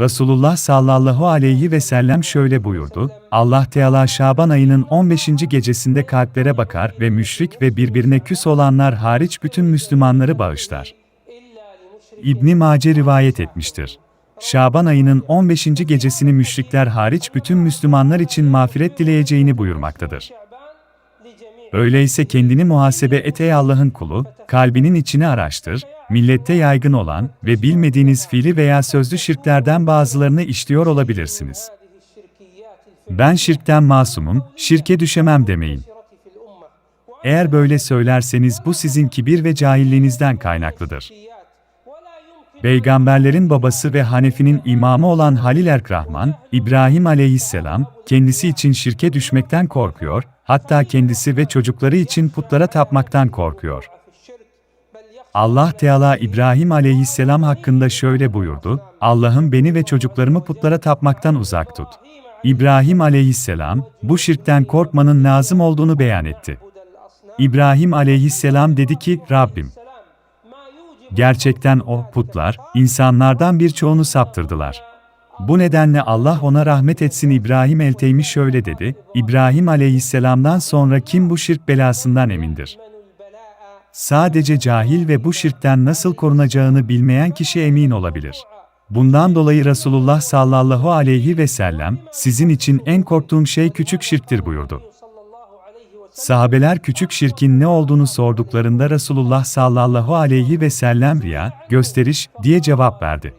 Resulullah sallallahu aleyhi ve sellem şöyle buyurdu, Allah Teala Şaban ayının 15. gecesinde kalplere bakar ve müşrik ve birbirine küs olanlar hariç bütün Müslümanları bağışlar. İbni Mace rivayet etmiştir. Şaban ayının 15. gecesini müşrikler hariç bütün Müslümanlar için mağfiret dileyeceğini buyurmaktadır. Öyleyse kendini muhasebe et ey Allah'ın kulu, kalbinin içini araştır, millette yaygın olan ve bilmediğiniz fiili veya sözlü şirklerden bazılarını işliyor olabilirsiniz. Ben şirkten masumum, şirke düşemem demeyin. Eğer böyle söylerseniz bu sizin kibir ve cahilliğinizden kaynaklıdır. Peygamberlerin babası ve Hanefi'nin imamı olan Halil Erkrahman, İbrahim aleyhisselam, kendisi için şirke düşmekten korkuyor, hatta kendisi ve çocukları için putlara tapmaktan korkuyor. Allah Teala İbrahim aleyhisselam hakkında şöyle buyurdu, Allah'ım beni ve çocuklarımı putlara tapmaktan uzak tut. İbrahim aleyhisselam, bu şirkten korkmanın lazım olduğunu beyan etti. İbrahim aleyhisselam dedi ki, Rabbim, gerçekten o, putlar, insanlardan birçoğunu saptırdılar. Bu nedenle Allah ona rahmet etsin İbrahim elteymi şöyle dedi, İbrahim aleyhisselamdan sonra kim bu şirk belasından emindir?'' Sadece cahil ve bu şirkten nasıl korunacağını bilmeyen kişi emin olabilir. Bundan dolayı Resulullah sallallahu aleyhi ve sellem, sizin için en korktuğum şey küçük şirktir buyurdu. Sahabeler küçük şirkin ne olduğunu sorduklarında Resulullah sallallahu aleyhi ve sellem riya, gösteriş diye cevap verdi.